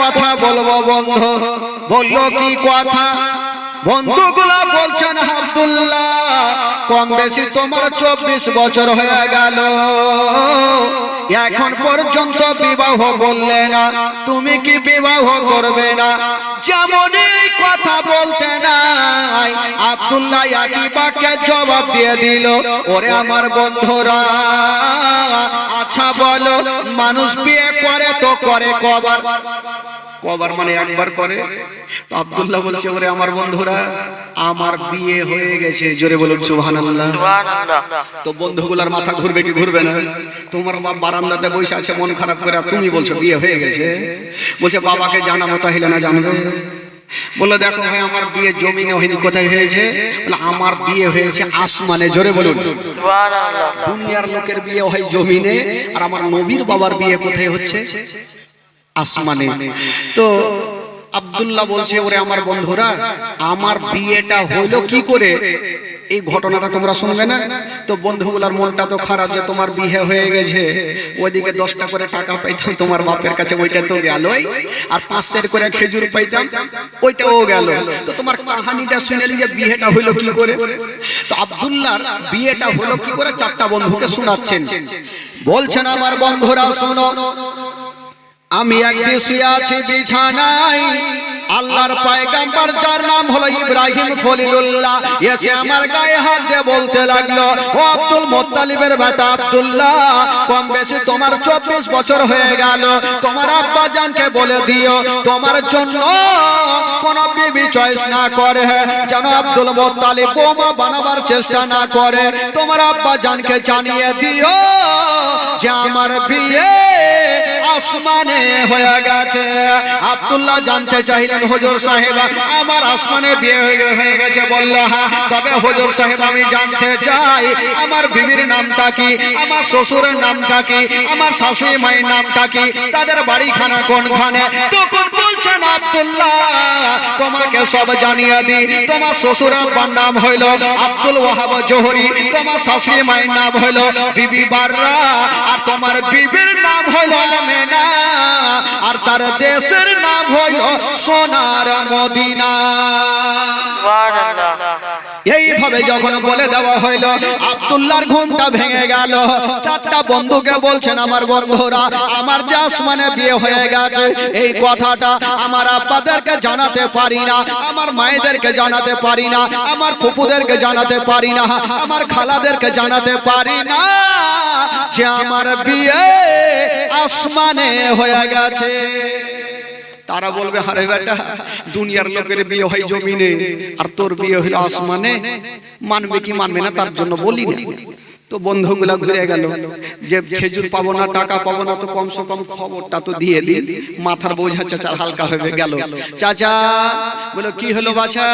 কথা বলব বন্ধু। বলল কি কথা? বন্ধুগুলা বলছেন, আব্দুল্লাহ কম বেশি তোমার চব্বিশ বছর হয়ে গেল। এখন পর্যন্ত বিবাহ করলে না, তুমি কি বিবাহ করবে না? যেমন কথা বলতে নাই, আব্দুল্লাহ একই বাক্যে জবাব দিয়ে দিল, ওরে আমার বন্ধুরা আচ্ছা বলো মানুষ বিয়ে করে তো করে কবার। কবার মানে একবার করে। তো আব্দুল্লাহ বলছে ওরে আমার বন্ধুরা আমার বিয়ে হয়ে গেছে। জোরে বলুন সুবহানাল্লাহ। তো বন্ধুগুলার মাথা ঘুরবে কি ঘুরবে না? তোমার বাপ বারান্দাতে বসে আছে মন খারাপ করে আর তুমি বলছো বিয়ে হয়ে গেছে? বলছে বাবাকে জানাব তাহলে না জানবে? বলে দেখো ভাই আমার বিয়ে জমিনে হয়নি কোথায় হয়েছে? বলে আমার বিয়ে হয়েছে আসমানে। জোরে বলুন। দুনিয়ার লোকের বিয়ে হয় জমিনে আর আমার নবীর বাবার বিয়ে কোথায় হচ্ছে? আসমানে। তো আব্দুল্লাহ বলছে ওরে আমার বন্ধুরা আমার বিয়েটা হলো কি করে? এই ঘটনাটা তোমরা শুনবে না? তো বন্ধুগুলার মনটা তো খারাপ যে তোমার বিয়ে হয়ে গেছে। ওইদিকে দশটা করে টাকা পাইতাম, তোমার বাপের কাছে ওইটা তো গেলই আর পাঁচশের করে খেজুর পাইতাম, ওইটাও গেল। তো তোমার কাহানিটা শুনেলি যে বিয়েটা হইল কি করে? তো আব্দুল্লাহর বিয়েটা হলো কি করে? চারটা বন্ধুকে শোনাচ্ছেন। বলছেন, আমার বন্ধুরা শোনো, আমি একদিন শুয়ে আছি বিছানায় আল্লাহর পায়গাম্বার যার নাম হলো ইব্রাহিম খলিলুল্লাহ। এসে আমার গায়ে হাত দিয়ে বলতে লাগল ও আব্দুল মোত্তালিবের বেটা আব্দুল্লাহ কম বেশি তোমার চব্বিশ বছর হয়ে গেল। তোমার আব্বা জানকে বলে দিও তোমার জন্য কোন বিবি চয়েস না করে। যেন আব্দুল মোত্তালিব বোমা বানাবার চেষ্টা না করে। তোমার আব্বা জানকে জানিয়ে দিও যে আমার বিয়ে আসমানে হয়ে গেছে। আব্দুল্লাহ জানতে চাইলেন হুজুর সাহেব, আমার আসমানে বিয়ে হয়ে- গেছে হ্যাঁ তবে হুজুর সাহেব, আমি জানতে চাই, আমার বিবির নামটা কি? আমার শ্বশুরের নামটা কি? আমার শাশুড়ি মায়ের নামটা কি? তাদের বাড়িখানা কোনখানে? তখন বলছেন তোমাকে সব জানিয়ে দি তোমার শ্বশুর আব্বার নাম হইল আব্দুল জোহরি। তোমার শাশুড়ি মায়ের নাম হইল বিবি বাররা। আর তোমার বিবির নাম হইল আমেনা। আর তার দেশের নাম হইল সোনার মদিনা। এইভাবে যখন বলে দেওয়া হইল, আব্দুল্লাহর ঘুমটা ভেঙে গেল। চারটা বন্ধুকে বলছেন, আমার বন্ধুরা, আমার বিয়ে হয়ে গেছে, এই কথাটা আমার আব্বাদেরকে জানাতে পারি না, আমার মায়েদেরকে জানাতে পারি না, আমার ফুপুদেরকে জানাতে পারি না, আমার খালাদেরকে জানাতে পারি না যে আমার বিয়ে আসমানে হয়ে গেছে। তারা বলবে, হারে বেটা, দুনিয়ার লোকের বিয়ে হয় জমিনে, আর তোর বিয়ে হইল আসমানে। মানবে কি মানবে না তার জন্য বলি না। তো বন্ধুগুলা ঘুরে গেল। যে খেজুর পাবো না, টাকা পাবো না, তো কমসে কম খবরটা তো দিয়ে দিন মাথার বোঝা চাচার হালকা হয়ে গেল। চাচা বলো কি হলো বাছা?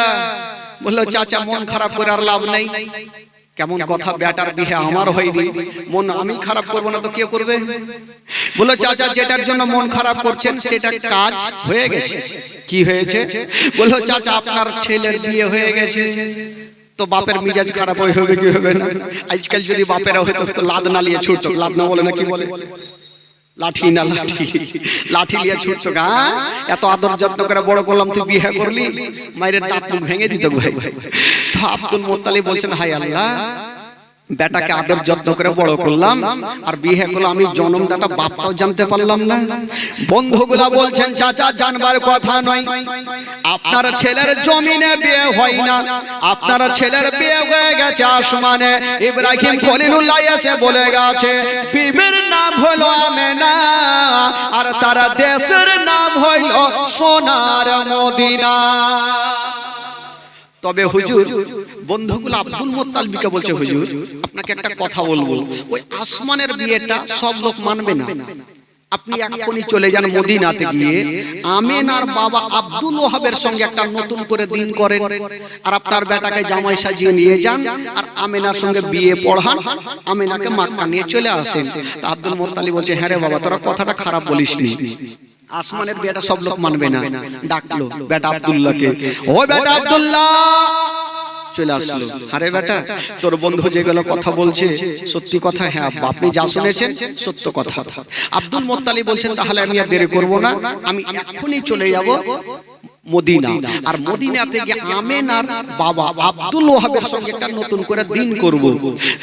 বলল, চাচা মন খারাপ করে আর লাভ নেই। কেমন কথা বেটার বিহে আমার হয়নি মন আমি খারাপ করব না তো কে করবে? বলো চাচা যেটার জন্য মন খারাপ করছেন সেটা কাজ হয়ে গেছে। কি হয়েছে? বলো চাচা আপনার ছেলের বিয়ে হয়ে গেছে। তো বাপের মিজাজ খারাপ হয়ে হবে কি হবে না? আজকাল যদি বাপেরা হয়তো তো লাদ না লিয়ে ছুটতো লাদ না বলে না কি বলে? লাঠি না লাঠি। লাঠি। নিয়ে ছুটতো গা? এত আদর যত্ন করে বড় করলাম তুই বিয়ে করলি? মায়ের দাঁত ভেঙে দিত ভাই তো আব্দুল মোতালি বলছেন হাই আল্লাহ বেটাকে আদর যত্ন করে বড় করলাম। আর বিয়ে করল আমি জন্মদাতা বাপটাও জানতে পারলাম না। বন্ধুগুলা বলছেন চাচা জানবার কথা নয়। আপনার ছেলের জমিনে বিয়ে হয় না। আপনার ছেলের বিয়ে হয়ে গেছে আসমানে। ইব্রাহিম খলিলুল্লাহ এসে বলে গেছে বিবির নাম হলো আমেনা। আর তার দেশের নাম হইল সোনার মদিনা। তবে হুজুর বন্ধুগুলো আব্দুল মোত্তালিবকে বলছে হুজুর আপনাকে একটা কথা বলব। ওই আসমানের বিয়েটা সব লোক মানবে না। আপনি এখনই চলে যান মদিনাতে গিয়ে। আমেনার বাবা আব্দুল ওহাবের সঙ্গে একটা নতুন করে দিন করেন। আর আপনার বেটাকে জামাই সাজিয়ে নিয়ে যান। আর আমেনার সঙ্গে বিয়ে পড়ান। আমেনাকে মাক্কা নিয়ে চলে আসেন। তা আব্দুল মোত্তালিব বলছে হ্যাঁ রে বাবা তোরা কথাটা খারাপ বলিসনি। আসমানের বেটা সব লোক মানবে না। ডাকলো বেটা আব্দুল্লাহকে। ও বেটা আব্দুল্লাহ! চলে আসলো। আরে বেটা তোর বন্ধু যেগুলো কথা বলছে সত্যি কথা হ্যাঁ আপনি যা শুনেছেন সত্য কথা। আব্দুল মোত্তালি বলছেন তাহলে আমি আর দেরি করব না। আমি এখনই চলে যাব। মদিনা। আর মদিনাতে গিয়ে আমেনার বাবা আব্দুল ওহাবের সঙ্গে একটা নতুন করে দিন করব।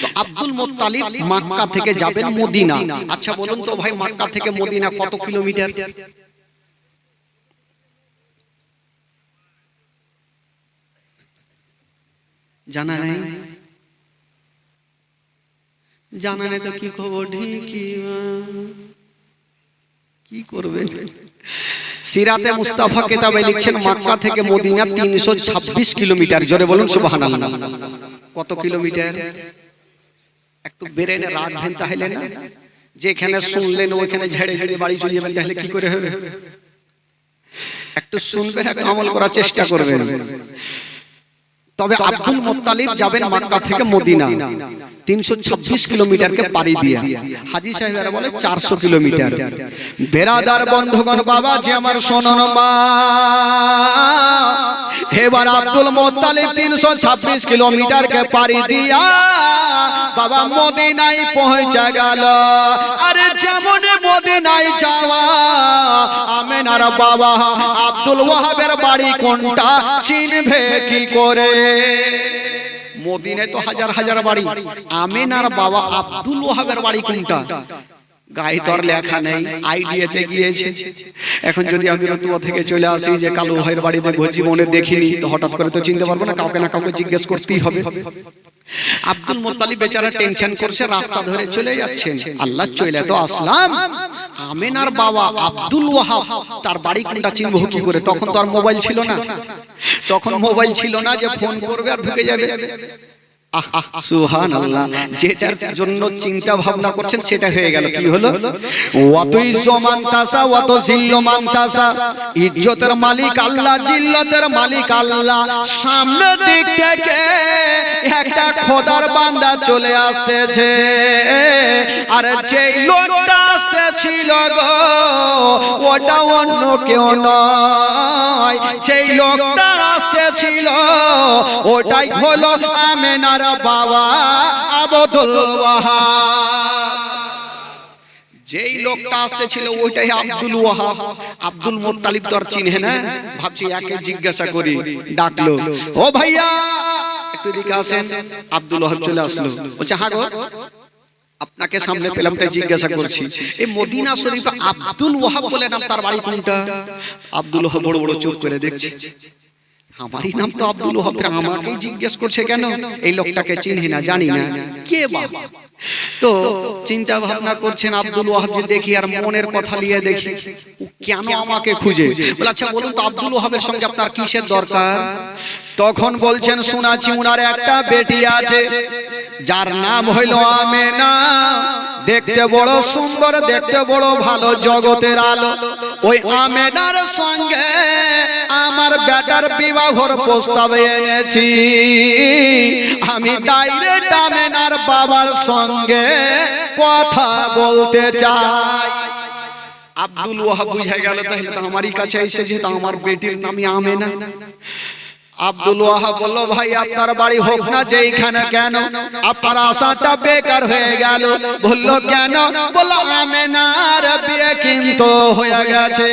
তো আব্দুল মোত্তালিব মক্কা থেকে যাবেন মদিনা। আচ্ছা বলুন তো ভাই মক্কা থেকে মদিনা কত কিলোমিটার? জানা নেই? জানা নেই তো কি খবর? ঢেকি কি করবেন? সিরাতে মুস্তাফা কেতাবে লিখছেন মাক্কা থেকে মদিনা তিনশো ছাব্বিশ কিলোমিটার। জোরে বলুন সুবাহান কত কিলোমিটার? একটু বেড়ে নে বেরেনে রাখবেন তাহলে না? যেখানে শুনলেন ওইখানে ঝেড়ে ঝেড়ে বাড়ি চলে যাবেন তাহলে কি করে হবে? একটু শুনবেন একটু আমল করার চেষ্টা করবেন। তবে আব্দুল মোত্তালিব যাবেন মক্কা থেকে মদিনা। তিনশো ছাব্বিশ কিলোমিটারকে পাড়ি দিয়ে। হাজি সাহেবেরা বলে চারশো কিলোমিটার। বেরাদার বন্ধুগণ বাবা যে আমার শোনন মা। এবার আব্দুল মোত্তালিব তিনশো ছাব্বিশ কিলোমিটারকে পাড়ি দিয়া বাবা মদিনায় পৌঁছে গেল। আরে যেমন আমেনার বাবা আব্দুল ওয়াহাবের বাড়ি কোনটা চিনবে কি করে? মদিনায় তো হাজার হাজার বাড়ি। আমিনার বাবা আব্দুল ওয়াহাবের বাড়ি কোনটা? গায়ে তোর লেখা নেই আইডিয়াতে গিয়েছে। এখন যদি আমি রতুয়া থেকে চলে আসি যে কালু ভাইয়ের বাড়ি দেখব জীবনে দেখিনি তো হঠাৎ করে তো চিনতে পারব না কাউকে না কাউকে জিজ্ঞেস করতেই হবে। আব্দুল মোত্তালিব বেচারা টেনশন করছে রাস্তা ধরে চলে যাচ্ছেন। আল্লাহ চলে তো আসলাম। আমেনার বাবা আব্দুল ওয়াহাব তার বাড়ি কোনটা চিনবো কি করে? তখন তো আর মোবাইল ছিল না। তখন মোবাইল ছিল না যে ফোন করবে আর ঢুকে যাবে। সুহান আল্লাহ যেটার জন্য চিন্তা ভাবনা করছেন সেটা হয়ে গেল। কি হলো? অতই জমান তাসা অত জিল্লমান তাসা ইজ্জতের মালিক আল্লাহ জিল্লাতের মালিক আল্লাহ। সামনে দিক থেকে একটা খোদার বান্দা চলে আসতেছে। আর যেই লোকটা আসতেছিল গো, ওটা অন্য কেউ নয়। যেই লোকটা আসতেছিল ওটাই হলো আমেনার বাবা আবদুল যেই লোকটা আসতেছিল ওইটাই আব্দুল ওয়াহাব। আব্দুল মোত্তালিব তো আর চিনে না। ভাবছি একে জিজ্ঞাসা করি, ডাকলো, ও ভাইয়া, একটু দিকে আসেন। আব্দুল ওয়াহাব চলে আসলো। বলছে হ্যাঁ গো। আপনাকে সামনে পেলাম তাই জিজ্ঞাসা করছি। এই মদিনা শরীফে আব্দুল ওয়াহাব বলে নাম তার বাড়ি কোনটা? আব্দুল ওয়াহাব বড় বড় চোখ করে দেখছে। আমারই নাম তো আব্দুল ওয়াহাব আমাকেই জিজ্ঞেস করছে কেন? এই লোকটাকে চিনি না জানি না। কে বাবা তো চিন্তা ভাবনা করছেন আব্দুল ওয়াহাব যে দেখি আর মনের কথা নিয়ে দেখি। কেন আমাকে খুঁজে? বলে আচ্ছা বলুন তো আব্দুল ওয়াহাবের সঙ্গে আপনার কিসের দরকার? তখন বলছেন শোনাচ্ছি উনার একটা বেটি আছে, যার নাম হইল আমেনা। দেখতে বড় সুন্দর, দেখতে বড় ভালো জগতের আলো। ওই আমেনার সঙ্গে আমার বেটার বিবাহর প্রস্তাব এনেছি। আমি ডাইরেক্ট আমেনার বাবার সঙ্গে কথা বলতে চাই। আব্দুল ওয়াহাব বুঝে গেল, তাহলে তো আমারই কাছে এসে যেহেতু আমার বেটির নামই আমেনা। আব্দুল ওয়াহাব বলল, ভাই, আপনার বাড়ি হোক না যেইখানে কেন, আপনার আশাটা বেকার হয়ে গেল। বলল, কেন? বলল, আমেনার বিয়ে কিন্তু হয়ে গেছে।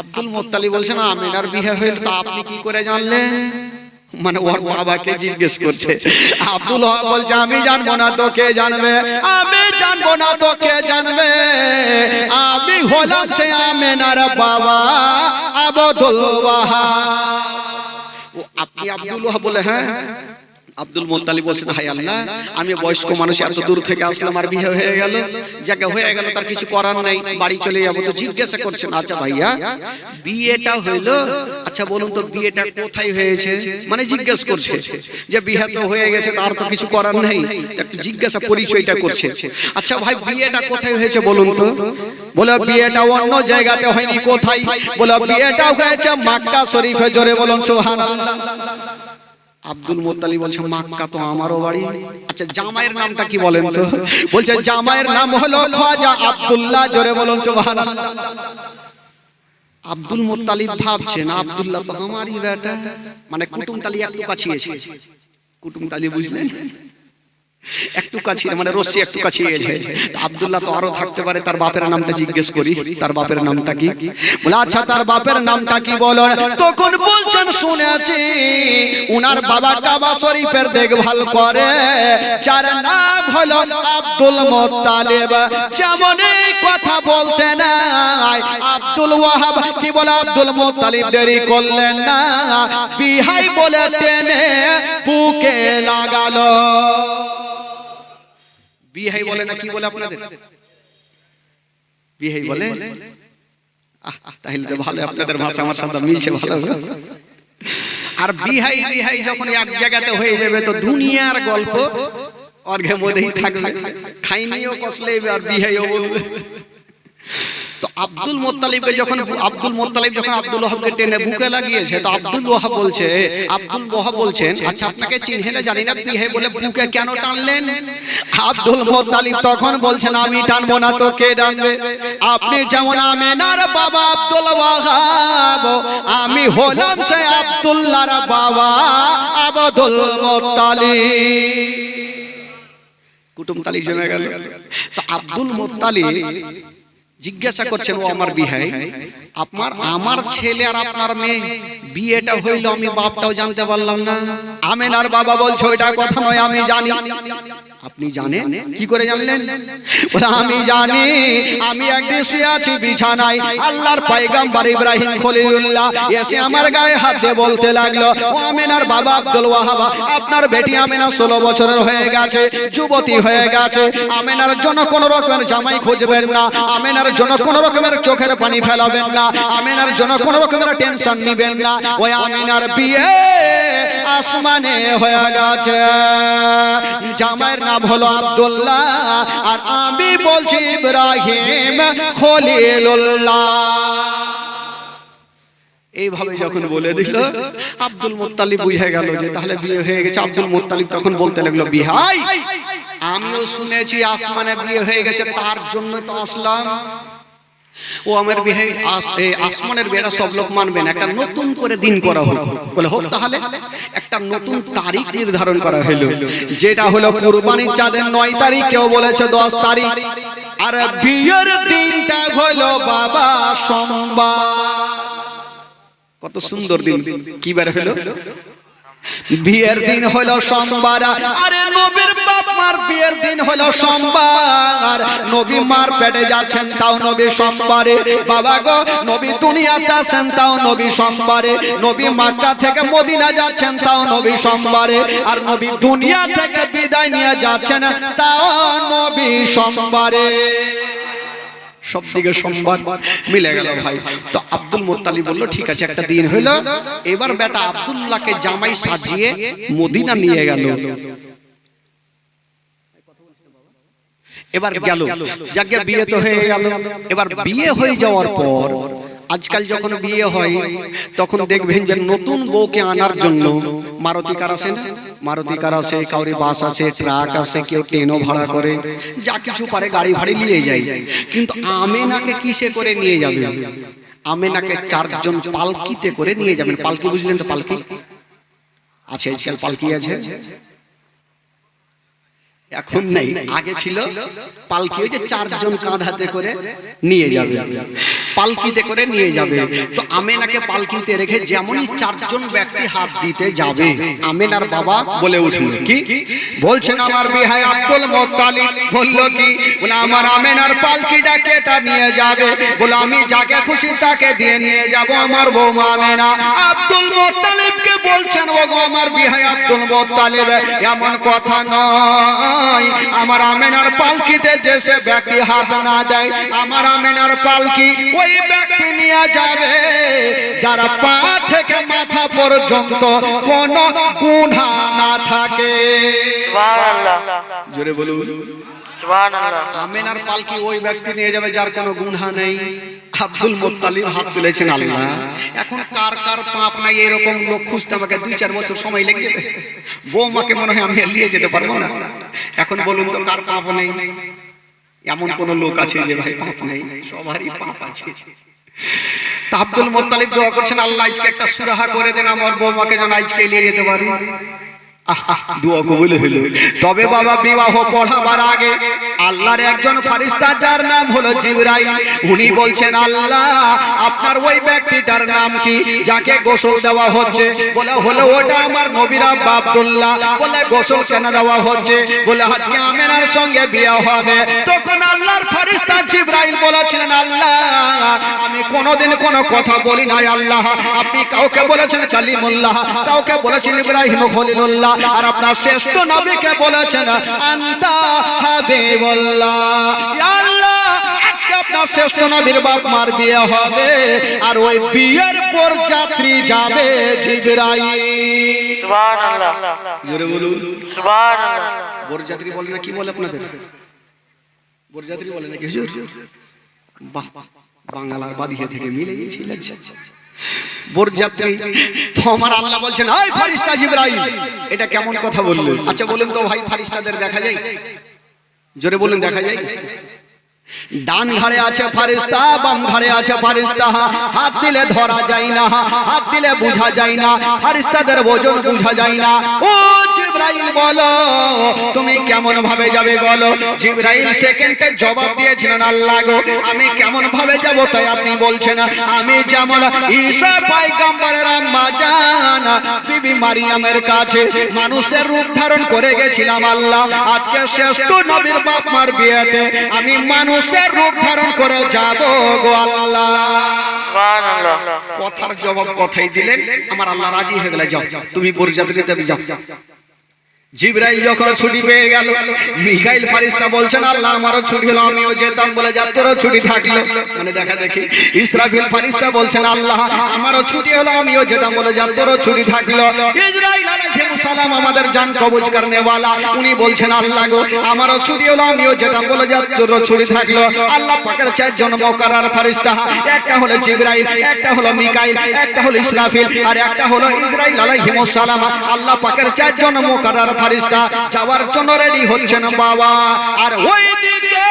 আব্দুল মোত্তালি বলছেন, আমেনার বিয়ে হইল তা আপনি কি করে জানলেন? মানে ওর বাবাকে জিজ্ঞেস করছে। আব্দুল ওয়াহাব বলছে, আমি জানব না তো কে জানবে? আমি জানব না তো কে জানবে? আমি হলাম সে আমেনার বাবা, আবদুল ওয়াহাব। আপনি আব্দুল ওয়াহাব বলে হ্যাঁ আব্দুল মোত্তালি বলছেন হাই আল্লাহ, আমি বয়স্ক মানুষ, এত দূর থেকে আসলাম, আর বিয়ে হয়ে গেল। যাকে হয়ে গেল, তার কিছু করার নাই, বাড়ি চলে যাব তো জিজ্ঞাসা করছেন আচ্ছা ভাইয়া, বিয়েটা হইল আচ্ছা বলুন তো, বিয়েটা কোথায় হয়েছে? মানে জিজ্ঞেস করছে, যে বিয়ে তো হয়ে গেছে, তার তো কিছু করার নাই। একটু জিজ্ঞাসা, পরিচয়টা করছে। আচ্ছা ভাই, বিয়েটা কোথায় হয়েছে বলুন তো? বলে, বিয়েটা অন্য জায়গাতে হয়নি, কোথায়? বলে, বিয়েটা হয়েছে মাক্কা শরীফে, জোরে বলুন, সুবহানাল্লাহ। আব্দুল মোত্তালি বলছে মাক্কা তো আমারও বাড়ি। আচ্ছা জামাইয়ের নামটা কি বলেন তো? বলছে জামাইয়ের নাম হলো খাজা আব্দুল্লাহ। জোরে বলুন সুবহানাল্লাহ। আব্দুল মোত্তালিব ভাবছেন আব্দুল্লাহ তো আমারই বেটা। মানে কুটুম তালি একটু কাছিয়েছে। কুটুম তালি বুঝলেন? একটু কাছে মানে রশ্মি একটু তা আব্দুল্লাহ তো আরও থাকতে পারে তার বাপের নামটা জিজ্ঞেস করি। তার বাপের নামটা কি? বলে আচ্ছা তার বাপের নামটা কি বলো তখন বলছেন শুনেছি উনার বাবা কাবা শরীফের দেখভাল করে। যার নাম হলো আব্দুল মোত্তালেব। যেমন এই কথা বলতে নাই। আব্দুল ওয়াহাব কি বলে আব্দুল মোত্তালিব দেরি করলেন না। বিহাই বলে টেনে বুকে লাগালো। বিহাই বলে না কি বলে আপনাদের? বিহাই বলে? তাহলে তো ভালো আপনাদের ভাষা আমার সাথে মিলছে ভালো। আর বিহাই বিহাই যখন এক জায়গাতে হয়ে যাবে তো দুনিয়ার গল্প অর্ঘের মধ্যেই থাকবে। খাইনিও কষলে আর বিহাইও বলবে। আব্দুল মোত্তালিবকে যখন আব্দুল মোত্তালিব যখন আব্দুল ওয়াহাবকে টেনে বুকে লাগিয়েছে, তো আব্দুল ওয়াহাব বলছে, আব্দুল ওয়াহাব বলছেন আচ্ছা আপনাকে চিনহেলে জানি না বিহে বলে বুকে কেন টানলেন? আব্দুল মোত্তালিব তখন বলছেন, আমি টানবো না, তো কে টানবে? আপনি যেমন আমেনার বাবা আব্দুল ওয়াহাব, আমি হলাম সে আব্দুল্লাহর বাবা আব্দুল মোত্তালিব। কুটুম তালি জমে গেল। তো আব্দুল মোত্তালিব জিজ্ঞাসা করছেন ও আমার বিহাই আপনার, আমার ছেলে আর আপনার মেয়ে, বিয়েটা হইল আমি বাপটাও জানতে পারলাম না। আমেনার বাবা বলছে, ওইটা কথা নয়, আমি জানি। আপনি জানেন? কি করে জানলেন? বলে, আমি জানি, আমি একদিন শুয়ে আছি বিছানায়। আল্লাহর পয়গম্বর ইব্রাহিম খলিলুল্লাহ এসে আমার গায়ে হাত দিয়ে বলতে লাগল, ও আমেনার বাবা আব্দুল ওয়াহাব, আপনার বেটি আমেনা ষোলো বছরের হয়ে গেছে, যুবতী হয়ে গেছে। আমেনার জন্য কোনো রকমের জামাই খুঁজবেন না, আমেনার জন্য কোনো রকমের চোখের পানি ফেলাবেন না। আমেনার জন্য কোন রকমের টেনশন নিবেন না। ওই আমিনার বিয়ে আসমানে হয়ে গেছে। জামাইয়ের নাম হলো আব্দুল্লাহ, আর আমি বলছি ইব্রাহিম খলিলুল্লাহ। এইভাবে যখন বলে দিল, আব্দুল মোত্তালিব বুঝে গেল যে তাহলে বিয়ে হয়ে গেছে। আব্দুল মোত্তালিব তখন বলতে লাগল, বিহাই, আমিও শুনেছি আসমানে বিয়ে হয়ে গেছে, তার জন্য তো আসলাম। ও আমার বিহে আসমানের বেড়া সব লোক মানবেন একটা নতুন করে দিন করা হোক। বলে হোক তাহলে একটা নতুন তারিখ নির্ধারণ করা হলো। যেটা হলো কুরবানির চাঁদের নয় তারিখ কেউ বলেছে দশ তারিখ। আর বিয়ের দিনটা হলো বাবা সোমবার কত সুন্দর দিন। কি বার হলো? বিয়ের দিন হলো সোমবার। আরে নবীর বাপ মার বিয়ের দিন হলো সোমবার। নবী মার পেটে যাচ্ছেন তাও নবী সোমবারে। বাবা গো নবী দুনিয়াতে আসেন তাও নবী সোমবারে। নবী মাক্কা থেকে মদিনা যাচ্ছেন তাও নবী সোমবারে। আর নবী দুনিয়া থেকে বিদায় নিয়ে যাচ্ছেন তাও নবী সোমবারে। সব দিকে সম্বাদ মিলে গেল ভাই। তো আব্দুল মোত্তালি বলল ঠিক আছে একটা দিন হইল এবার বেটা আব্দুল্লাহকে জামাই সাজিয়ে মদিনা নিয়ে গেল। এবার গেল। যাকে বিয়ে তো হয়ে গেল। এবার বিয়ে হয়ে যাওয়ার পর আজকাল যখন বিয়ে হয় তখন দেখবেন যে নতুন বউকে আনার জন্য মারুতি কার আসে না মারুতি কার আসে কাউরি বাস আসে ট্রাক আসে কেউ ট্রেনও ভাড়া করে যা কিছু পারে গাড়ি ভাড়ি নিয়ে যায়। কিন্তু আমেনাকে কিসে করে নিয়ে যাবে? আমেনাকে চারজন পালকিতে করে নিয়ে যাবেন। পালকি বুঝলেন তো পালকি? আছে আজকাল পালকি আছে। এখন নেই। আগে ছিল পালকি ওই যে চারজন কাঁধাতে করে নিয়ে যাবে। পালকিতে করে নিয়ে যাবে। তো আমেনাকে পালকিতে রেখে যেমনই চারজন ব্যক্তি হাত দিতে যাবে। আমেনার বাবা বলে উঠল কি? বলছেন আমার বিহাই আব্দুল মোত্তালিব বলল কি? বলে আমার আমেনার পালকিটা কেটা নিয়ে যাবে। বলে আমি যাকে খুশি তাকে দিয়ে নিয়ে যাব। আমার বৌমা আমেনা আব্দুল মোত্তালিবকে বলছেন ও আমার বিহাই আব্দুল মোত্তালিব এমন কথা নয় আমার আমেনার পালকিতে যে সে ব্যক্তি হাত না দেয় আমার আমেনার পালকি ওই ব্যক্তি নিয়ে যাবে। যারা পা থেকে মাথা পর্যন্ত কোন গুণা না থাকে। জোরে বলুন। আমেনার পালকি ওই ব্যক্তি নিয়ে যাবে যার কোনো গুণা নেই। আব্দুল মোত্তালিব হাত তুলেছেন আল্লাহ। এখন কার কার পাপ নাই এরকম লোক খুঁজতে আমাকে দুই চার বছর সময় লেগে যাবে। বৌমাকে মনে হয় আমি নিয়ে যেতে পারব না। এখন বলুন তো কার পাপ নেই? এমন কোন লোক আছে যে ভাই পাপ নেই? সবারই পাপ আছে। তা আব্দুল মোত্তালিব দোয়া করছেন, আল্লাহ আজকে একটা সুরাহা করে দেন আমার বৌমাকে, যেন আজকে নিয়ে যেতে পারি। তবে বাবা বিবাহ পড়াবার আগে আল্লাহর একজন ফারিস্তা, যার নাম হলো উনি বলছেন, আল্লাহ, আপনার ওই ব্যক্তিটার নাম কি যাকে গোসল দেওয়া হচ্ছে? বলে, হলো ওটা আমার বলে, গোসল কেন দেওয়া হচ্ছে? বলে, আজকে আমেনার সঙ্গে বিয়ে হবে। তখন আল্লাহর ফারিস্তা বলেছিলেন, আল্লাহ, আমি কোনোদিন কোনো কথা বলি নাই, আল্লাহ। আপনি কাউকে বলেছেন কালিমুল্লাহ, কাউকে বলেছেন ইব্রাহিম আর আপনার শ্রেষ্ঠ নবীকে বলেছেন আন্তা হাবিবুল্লাহ। ইয়া আল্লাহ আজকে আপনার শ্রেষ্ঠ নবীর বাপ মার বিয়ে হবে আর ওই বিয়ের পর যাত্রী যাবে জিবরাইল। সুবহান আল্লাহ জোরে বলুন। সুবহান আল্লাহ বরযাত্রী বলে না কি বলে আপনাদের? বরযাত্রী বলে নাকি হুজুর? বাহ বাংলার বাদিয়ে থেকে মিলে গেছি লজ্জা এটা কেমন কথা আচ্ছা বলুন তো ভাই দেখা যায়? জোরে বলুন দেখা যায়? ডান ঘাড়ে আছে ফারিস্তা, বাম ঘাড়ে আছে ফারিস্তা। হাত দিলে ধরা যায় না, হাত দিলে বোঝা যায় না, ফারিস্তাদের ওজন বোঝা যায় না। ও জিব্রাইল, বলো, তুমি কেমন ভাবে যাবে, বলো? জিব্রাইল সেকেন্ডে জবাব দিয়েছিলেন আল্লাহ গো, আমি কেমন ভাবে যাব তাই আপনি বলছেন? আমি যেমন ঈসা পয়গম্বরের আম্মা জান বিবি মারিয়ামের কাছে মানুষের রূপ ধারণ করে গেছিলাম, আল্লাহ। আজকে শ্রেষ্ঠ নবীর বাপ মার বিয়েতে আমি মানুষের রূপ ধারণ করে যাব গো আল্লাহ। কথার জবাব কথাই দিলেন আমার আল্লাহ রাজি হয়ে গেলে যাও। তুমি পরিযাত্রীতে যাও। জিব্রাইল যখন ছুটি পেয়ে গেল মিখাইল ফারিস্তা বলছেন, আল্লাহ, আমারও ছুটি হলো, আমিও যেতাম বলে যা তোরও ছুটি থাকল। মানে দেখা দেখি, ইসরাফিল ফারিস্তা বলছেন, আল্লাহ, আমারও ছুটি হলো, আমিও যেতাম বলে যা তোরও ছুটি থাকল। ইসরাইল সালাম আমাদের জান কবজ করনে वाला উনি বলছেন, আল্লাহ গো, আমারও ছুটি হলো, আমিও যেতাম বলে যা তোরও ছুটি থাকল। আল্লাহ পাকের চারজন মৌকারার ফারিস্তা, একটা হলো জিব্রাইল, একটা হলো মিকাইল, একটা হলো ইসরাফিল, আর একটা হলো ইসরাইল আলাইহিস সালাম আল্লাহ পাকের চারজন মৌকারার ফারিস্তা যাওয়ার জন্য রেডি হচ্ছেন বাবা। আর ওই দিকে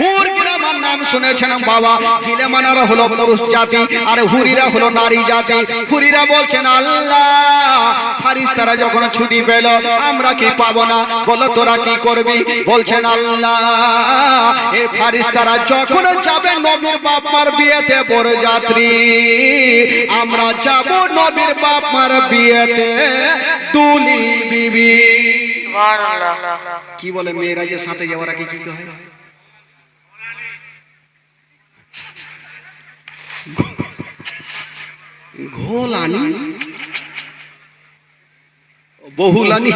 হুর গিলামার নাম শুনেছেন বাবা। গিলামানারা হলো পুরুষ জাতি আর হুরিরা হলো নারী জাতি। হুরিরা বলছেন আল্লাহ ফারিস্তারা যখন ছুটি পেল আমরা কি পাবো না? বলো তোরা কি করবি? বলছেন আল্লাহ এই ফারিস্তারা যখন যাবে নবীর বাপ মার বিয়েতে বড় যাত্রী আমরা যাব নবীর বাপ মার বিয়েতে দুলি বিবি। কি বলে মেয়েরা যে সাথে যাওয়ার আগে কি কি হয় ঘোলানি? বহুলানি?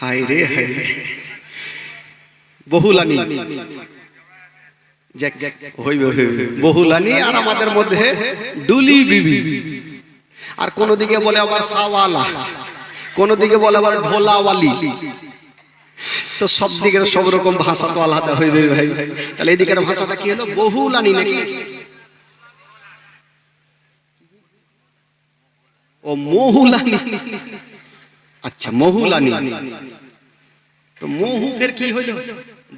হাই রে রে। বহুলানি? বহুলানি আর আমাদের মধ্যে দুলি বিবি। আর কোন দিকে বলে আবার সাওয়ালা। কোন দিকে বলে আবার ঢোলাওয়ালি। তো সব দিকের সব রকম ভাষা তো আলাদা হইবে ভাই। তাহলে এদিকের ভাষাটা কি হলো? বহুলানি নাকি? ও মহুলানি। আচ্ছা মহুলানি। তো মহু ফের কি হইল?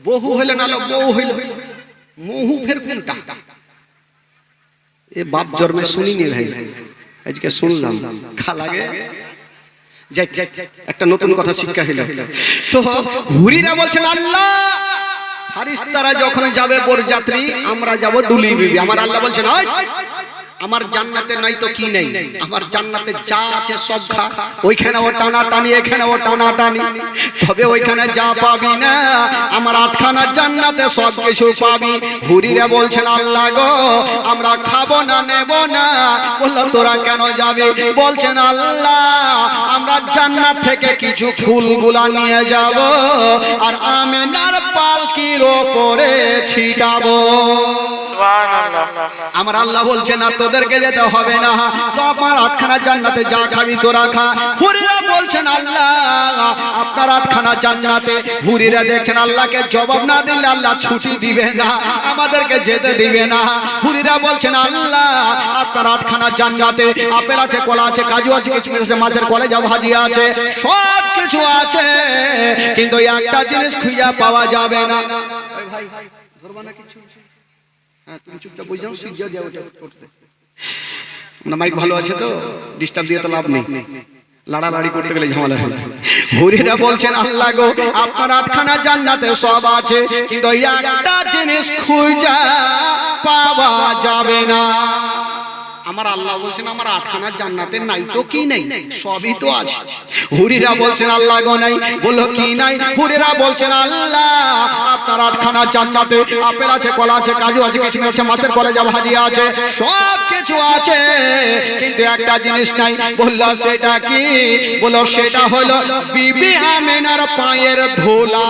বহু হইলে না বউ হইল। মহু ফের কোনটা? এ বাপ জন্মে শুনিনি ভাই। আজকে শুনলাম। খা লাগে একটা নতুন কথা শিক্ষা হইল তো হুরিরা বলছেন আল্লাহ ফারিস্তারা যখন যাবে বরযাত্রী আমরা যাব ডুলি বিবি। আমার আল্লাহ বলছেন "ওই, আমার জান্নাতে নাই তো কি নেই? আমার জান্নাতে যা আছে সব খা। ওইখানে ও টানা টানি এখানে ও টানা টানি তবে ওইখানে যা পাবি না আমার আটখানা জান্নাতে সব কিছু পাবি। হুরিরা বলছেন আল্লাহ গো আমরা খাব না নেব না। বলল তোরা কেন যাবে? বলছেন আল্লাহ আমরা জান্নাত থেকে কিছু ফুলগুলা নিয়ে যাব আর আমেনার পালকির ওপরে ছিটাবো। আমার আল্লাহ বলছে না তোদেরকে যেতে হবে না। তো আমার আটখানা জান্নাতে যা খাবি তোরা খা। হুরিরা বলছেন, আল্লাহ, আপনার আটখানা জান্নাতে। হুরিরা দেখছেন, আল্লাহকে জবাব না দিলে আল্লাহ ছুটি দিবে না, আমাদেরকে যেতে দিবে না। হুরিরা বলছেন, আল্লাহ, আপনার আটখানা জান্নাতে আপেল আছে, কলা আছে, কাজু আছে, কিশমিশ আছে, মাছের কলেজা, ভাজি আছে, সব কিছু আছে। কিন্তু একটা জিনিস খুঁজে পাওয়া যাবে না। ভাই ভাই ধরবা না কিছু। হ্যাঁ তুমি চুপচাপ বুঝে যাও সূর্য যাও করতে। না মাইক ভালো আছে তো? ডিস্টার্ব দিয়ে তো লাভ নেই। লাড়ালাড়ি করতে গেলে ঝামেলা হবে হরিরা বলছেন, আল্লাহ গো, আপনার আটখানা জান্নাতে সব আছে, কিন্তু একটা জিনিস খুঁজা পাওয়া যাবে না। আমার আল্লাহ বলছেন, আমার আটখানা জান্নাতে নাই তো কি নেই? সবই তো আছে। হুরিরা বলছেন, আল্লাহ গো নাই। বলল, কি নাই? হুরিরা বলছেন, আল্লাহ, আপনার আটখানা জান্নাতে আপেল আছে, কলা আছে, কাজু আছে কিশমিশ আছে মাছের কলেজা ভাজি আছে, সব কিছু আছে, কিন্তু একটা জিনিস নাই। বলল, সেটা কি? বলল, সেটা হলো বিবি আমেনার পায়ের ধুলা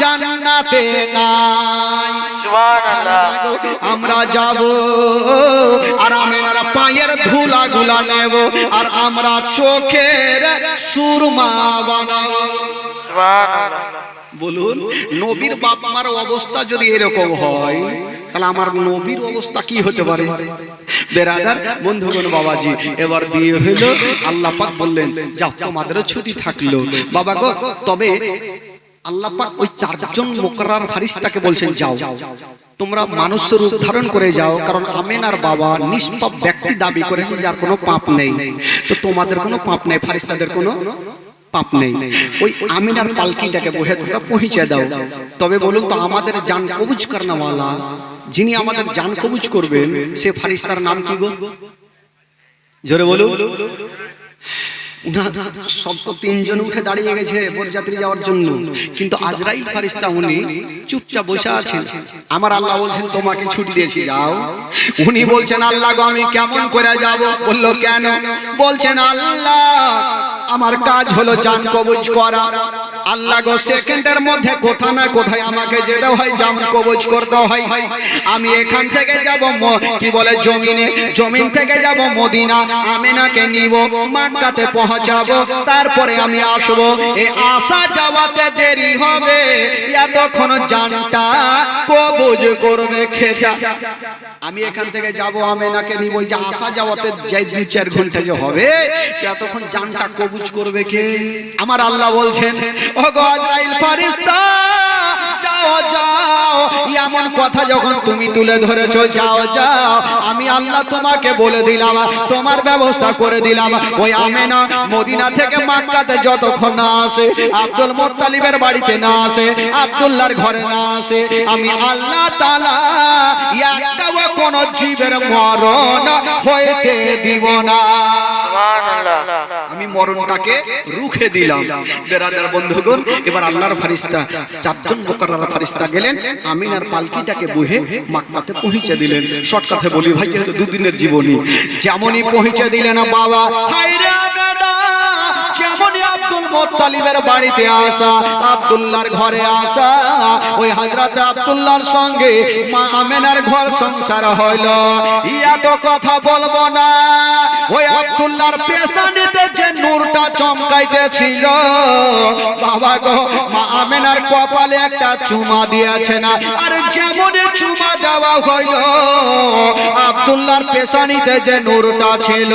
জান্নাতে নাই। আমরা যাব আর আমরা পায়ের ধুলা গুলা নেব আর আমরা চোখের সুরমা বানাবো। বলুন নবীর বাপ মার অবস্থা যদি এরকম হয় তাহলে আমার নবীর অবস্থা কি হতে পারে? বেরাদার বন্ধুগণ বাবাজি এবার বিয়ে হইল আল্লাহ পাক বললেন যাও তোমাদেরও ছুটি থাকল। বাবা গো তবে আল্লাহ পাক ওই চারজন মোকরার ফারিস্তাকে বলছেন যাও। তোমরা মানুষের রূপ ধারণ করে যাও কারণ আমেনার বাবা নিষ্পাপ ব্যক্তি দাবি করেছে যার কোনো পাপ নেই। তো তোমাদের কোনো পাপ নেই ফারিস্তাদের কোনো পাপ নেই। ওই আমিনার পালকিটাকে বহে তোমরা পৌঁছে দাও তবে বলুন তো আমাদের জান কবুজ করনাওয়ালা যিনি আমাদের জান কবুজ করবেন সে ফারিস্তার নাম কি গো? জোরে বলুন। সব তো তিনজন দাঁড়িয়ে বরযাত্রী যাওয়ার জন্য। কিন্তু ফারিস্তা উনি চুপচাপ বসে আছেন। আমার বলছেন, তোমাকে ছুটি উনি বলছেন, আল্লাহ গো, আমি কেমন করে যাব? বলল, কেন? বলছেন, আল্লাহ, আমার কাজ হলো জান কবুজ করা। আল্লাহ গো সেকেন্ডের মধ্যে কোথা না কোথায় আমাকে যেতে হয় জান কবুজ করতে হয়। আমি এখান থেকে যাব কি বলে জমিনে? জমিন থেকে যাব মদিনা, আমিনাকে নিব, মাক্কাতে পৌঁছাবো, তারপরে আমি আসব। এই আসা যাওয়াতে দেরি হবে, এতক্ষণ জানটা কবজ করবে খেটা। আমি এখান থেকে যাব আমেনাকে নিব ওই যে আসা যাওয়াতে যাই দুই চার ঘণ্টা যে হবে এতক্ষণ জানটা কবুজ করবে কে? আমার আল্লাহ বলছেন ও গজরাইল ফারিস্তা যাও যাও। এমন কথা যখন তুমি তুলে ধরেছো, যাও যাও। আমি আল্লাহ তোমাকে বলে দিলাম, তোমার ব্যবস্থা করে দিলাম। ওই আমেনা মদিনা থেকে মাক্কাতে যতক্ষণ না আসে, আব্দুল মোত্তালিবের বাড়িতে না আসে, আব্দুল্লাহর ঘরে না আসে, আমি আল্লাহ কোন জীবের মরণ হইতে দিব না। আমি মরণটাকে রুখে দিলাম। বেরাদার বন্ধুগণ, এবার আল্লাহর ফারিস্তা চারজন মোকাররার ফারিস্তা গেলেন, আমিনার পালকিটাকে বুহে মাক্কাতে পৌঁছে দিলেন। শর্টকাটে বলি, ভাই, যেহেতু দুদিনের জীবনী, যেমনই পৌঁছে দিলেন বাবা সংসার কথা বলব না, ওই চমকাইতেছিল, বাবা গো কপালে একটা চুমা দিয়েছে না। আর যেমনই চুমা দেওয়া হইল আব্দুল্লাহর পেশানিতে যে নূরটা ছিল।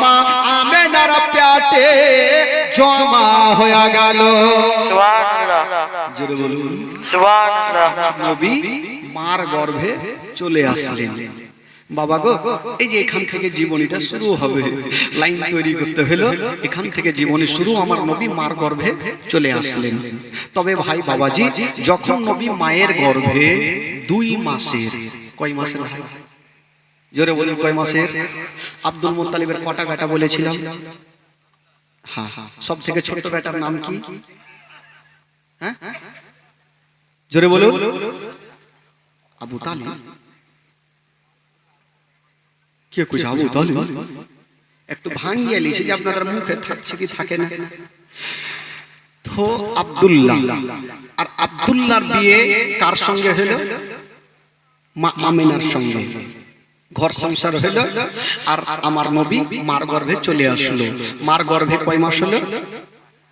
মা আমেনার প্যাটে জমা হয়ে গেল। নবী মার গর্ভে চলে আসলেন। বাবা গো, এই যে এখান থেকে জীবনীটা শুরু হবে। লাইন তৈরি করতে হলো, এখান থেকে জীবনী শুরু আমার নবী মার গর্ভে চলে আসলেন। তবে ভাই বাবাজি, যখন নবী মায়ের গর্ভে দুই মাসের, কয় মাসের জোরে বলুন, কয় মাসের? আব্দুল মোত্তালিবের কটা বেটা বলেছিলাম? হ্যাঁ হ্যাঁ সব থেকে ছোট বেটার নাম কি? হ্যাঁ? জোরে বলুন। আবু তালিব। কে একটু ভাঙিয়ে লিছে যে আপনাদের মুখে থাকছে কি থাকে না। তো আব্দুল্লাহ আর আব্দুল্লাহর বিয়ে কার সঙ্গে হলো? মা আমিনার সঙ্গে। ঘর সংসার হলো আর আমার নবী মার গর্ভে চলে আসলো। মার গর্ভে কয় মাস হলো?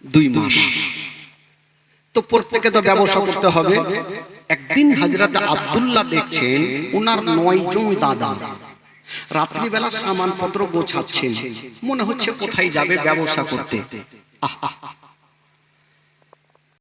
দুই মাস। তো প্রত্যেকে তো ব্যবসা করতে হবে। একদিন হাজরাতে আব্দুল্লাহ দেখছেন ওনার নয় জন দাদা। রাত্রিবেলা সামানপত্র গোছাচ্ছেন মনে হচ্ছে কোথায় যাবে ব্যবসা করতে আহ।